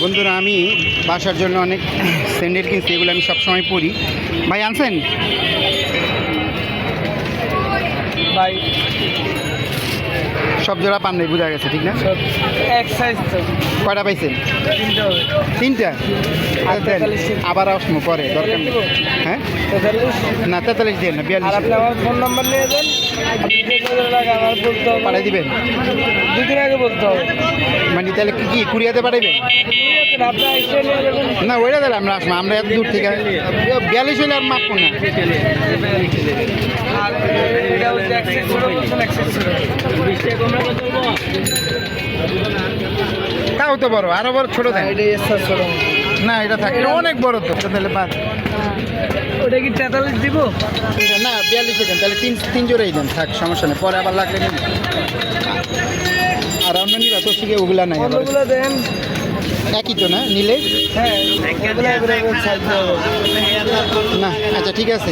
বন্ধুরা আমি বাসার জন্য অনেক স্যান্ডেল কিনছি এগুলো আমি সবসময় পরি। ভাই আনছেন? ভাই সব জোড়া পান নাই বোঝা গেছে ঠিক না? কয়টা পাইছেন? তিনটে আবার আসব পরে দরকার নেই। হ্যাঁ? না তেতাল্লিশ দিয়ে না বিয়াল্লিশ আপনি আমার ফোন নাম্বার নিয়ে পাঠাই দিবেন? দুদিন আগে বলতে হবে। মানে তাহলে কি কি কুড়িয়াতে পাঠাইবেন? আপনি এসে নিয়ে যাবেন। না ওইটা তাহলে আমরা আসব আমরা এত দূর থেকে বিয়াল্লিশ হলে আর মাপবো না। তাও তো বড় আরও বড় ছোট দেন। এটা এসে ছোটো। না এটা থাকে অনেক বড় তো তাহলে বাদ। ওটা কি তেতাল্লিশ দিব? না বিয়াল্লিশে দেন তাহলে তিন তিন জোড়াই দেন থাক সমস্যা নেই পরে আবার লাগলে নিন আর অন্য নিবা তো শিখে ওগুলা নাই আবার। দেন। একই তো না নিলে? হ্যাঁ ওগুলো না আচ্ছা ঠিক আছে।